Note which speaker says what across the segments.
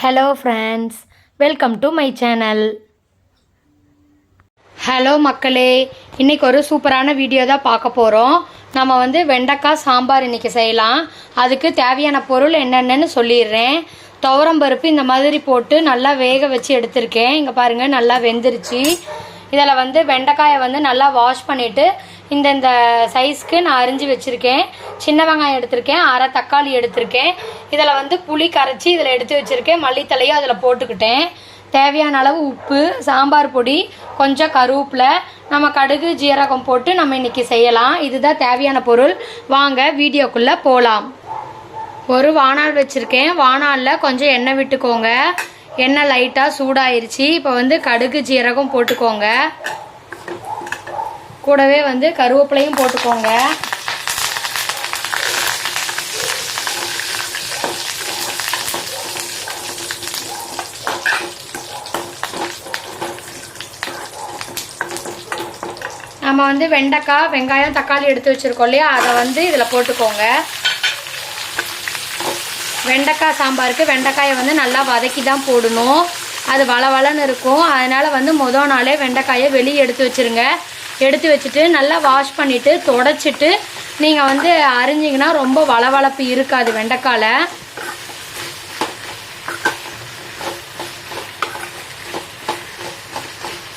Speaker 1: Hello friends welcome to my channel hello மக்களே. இன்றைக்கி ஒரு சூப்பரான வீடியோ தான் பார்க்க போகிறோம் நம்ம வந்து வெண்டைக்காய் சாம்பார் இன்றைக்கி செய்யலாம். அதுக்கு தேவையான பொருள் என்னென்னு சொல்லிடுறேன். துவரம் பருப்பு இந்த மாதிரி போட்டு நல்லா வேக வச்சு எடுத்திருக்கேன். இங்கே பாருங்கள் நல்லா வெந்துருச்சு. இதில் வந்து வெண்டைக்காயை வந்து நல்லா வாஷ் பண்ணிவிட்டு இந்த இந்த சைஸ்க்கு நான் அரிஞ்சு வச்சுருக்கேன். சின்ன வெங்காயம் எடுத்திருக்கேன். அரை தக்காளி எடுத்திருக்கேன். இதில் வந்து புளி கரைச்சி இதில் எடுத்து வச்சுருக்கேன். மல்லித்தலையும் அதில் போட்டுக்கிட்டேன். தேவையான அளவு உப்பு சாம்பார் பொடி கொஞ்சம் கருவேப்பிலை. நம்ம கடுகு ஜீரகம் போட்டு நம்ம இன்றைக்கி செய்யலாம். இதுதான் தேவையான பொருள். வாங்க வீடியோக்குள்ளே போகலாம் ஒரு வானால் வச்சுருக்கேன். வானாலில் கொஞ்சம் எண்ணெய் விட்டுக்கோங்க. எண்ணெய் லைட்டாக சூடாயிருச்சு. இப்போ வந்து கடுகு ஜீரகம் போட்டுக்கோங்க. கூடவே வந்து கருவேப்பிலையும் போட்டுக்கோங்க. நம்ம வந்து வெண்டைக்காய் வெங்காயம் தக்காளி எடுத்து வச்சுருக்கோம் இல்லையா? அதை வந்து இதில் போட்டுக்கோங்க. வெண்டைக்காய் சாம்பாருக்கு வெண்டைக்காயை வந்து நல்லா வதக்கி தான் போடணும். அது வளவளன்னு இருக்கும். அதனால் வந்து மொதல் நாளே வெண்டைக்காயை வெளியே எடுத்து வச்சுருங்க. எடுத்து வச்சுட்டு நல்லா வாஷ் பண்ணிவிட்டு தொடச்சிட்டு நீங்கள் வந்து அரிஞ்சிங்கன்னா ரொம்ப வளவளப்பு இருக்காது வெண்டைக்காயில்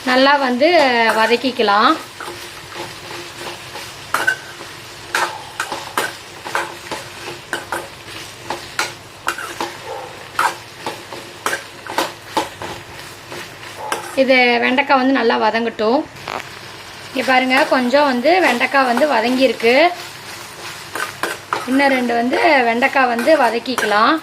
Speaker 1: நல்லா வந்து வதக்கிக்கலாம். இது வெண்டைக்காய் வந்து நல்லா வதங்கட்டும். இங்கே பாருங்கள் கொஞ்சம் வந்து வெண்டைக்காய் வந்து வதங்கியிருக்கு. இன்னும் ரெண்டு வந்து வெண்டைக்காய் வந்து வதக்கிக்கலாம்.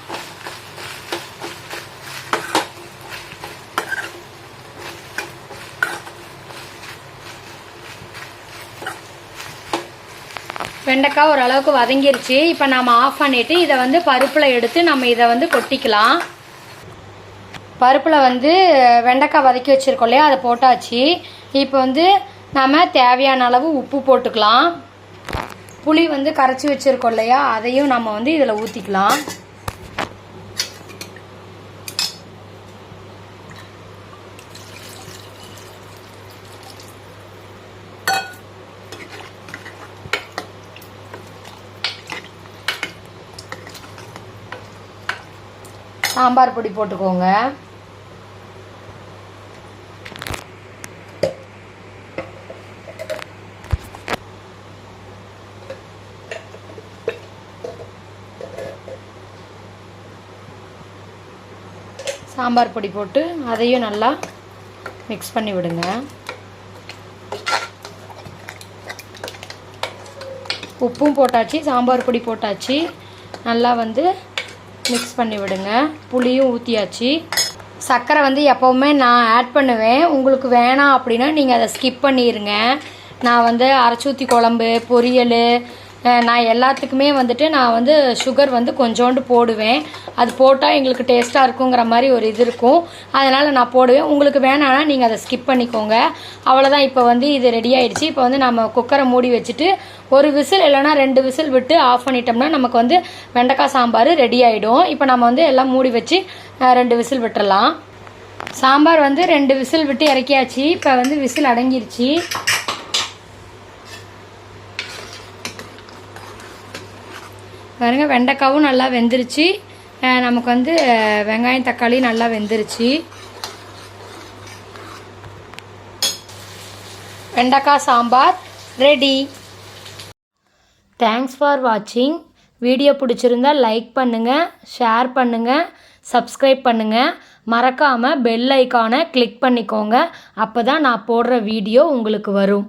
Speaker 1: வெண்டைக்காய் ஓரளவுக்கு வதங்கிருச்சு. இப்போ நம்ம ஆஃப் பண்ணிவிட்டு இதை வந்து பருப்பில் எடுத்து நம்ம இதை வந்து கொட்டிக்கலாம். பருப்பில் வந்து வெண்டைக்காய் வதக்கி வச்சுருக்கோம் இல்லையா அதை போட்டாச்சு. இப்போ வந்து நம்ம தேவையான அளவு உப்பு போட்டுக்கலாம். புளி வந்து கரைச்சி வச்சுருக்கோம் இல்லையா? அதையும் நம்ம வந்து இதில் ஊற்றிக்கலாம் சாம்பார் பொடி போட்டுக்கோங்க. சாம்பார் பொடி போட்டு அதையும் நல்லா மிக்ஸ் பண்ணி விடுங்க. உப்பும் போட்டாச்சு சாம்பார் பொடி போட்டாச்சு. நல்லா வந்து மிக்ஸ் பண்ணி விடுங்க. புளியும் ஊற்றியாச்சு சர்க்கரை வந்து எப்போவுமே நான் ஆட் பண்ணுவேன். உங்களுக்கு வேணாம் அப்படின்னா நீங்கள் அதை ஸ்கிப் பண்ணிடுங்க நான் வந்து அரைச்சூத்தி குழம்பு பொரியல் நான் எல்லாத்துக்குமே வந்துட்டு நான் வந்து சுகர் வந்து கொஞ்சோண்டு போடுவேன். அது போட்டால் எங்களுக்கு டேஸ்ட்டாக இருக்குங்கிற மாதிரி ஒரு இது இருக்கும். அதனால் நான் போடுவேன். உங்களுக்கு வேணான்னா நீங்கள் அதை ஸ்கிப் பண்ணிக்கோங்க. அவ்வளோதான் இப்போ வந்து இது ரெடி ஆகிடுச்சு இப்போ வந்து நம்ம குக்கரை மூடி வச்சுட்டு ஒரு விசில் இல்லைனா ரெண்டு விசில் விட்டு ஆஃப் பண்ணிட்டோம்னா நமக்கு வந்து வெண்டைக்காய் சாம்பார் ரெடி ஆகிடும் இப்போ நம்ம வந்து எல்லாம் மூடி வச்சு ரெண்டு விசில் விட்டுடலாம் சாம்பார் வந்து ரெண்டு விசில் விட்டு இறக்கியாச்சு. இப்போ வந்து விசில் அடங்கிருச்சு. பாருங்கள் வெண்டைக்காவும் நல்லா வெந்துருச்சு. நமக்கு வந்து வெங்காயம் தக்காளி நல்லா வெந்துருச்சு. வெண்டைக்காய் சாம்பார் ரெடி. தேங்க்ஸ் ஃபார் வாட்சிங் வீடியோ பிடிச்சிருந்தா லைக் பண்ணுங்கள் ஷேர் பண்ணுங்கள் சப்ஸ்கிரைப் பண்ணுங்கள் மறக்காமல் பெல் ஐக்கானை கிளிக் பண்ணிக்கோங்க. அப்போ தான் நான் போடுற வீடியோ உங்களுக்கு வரும்.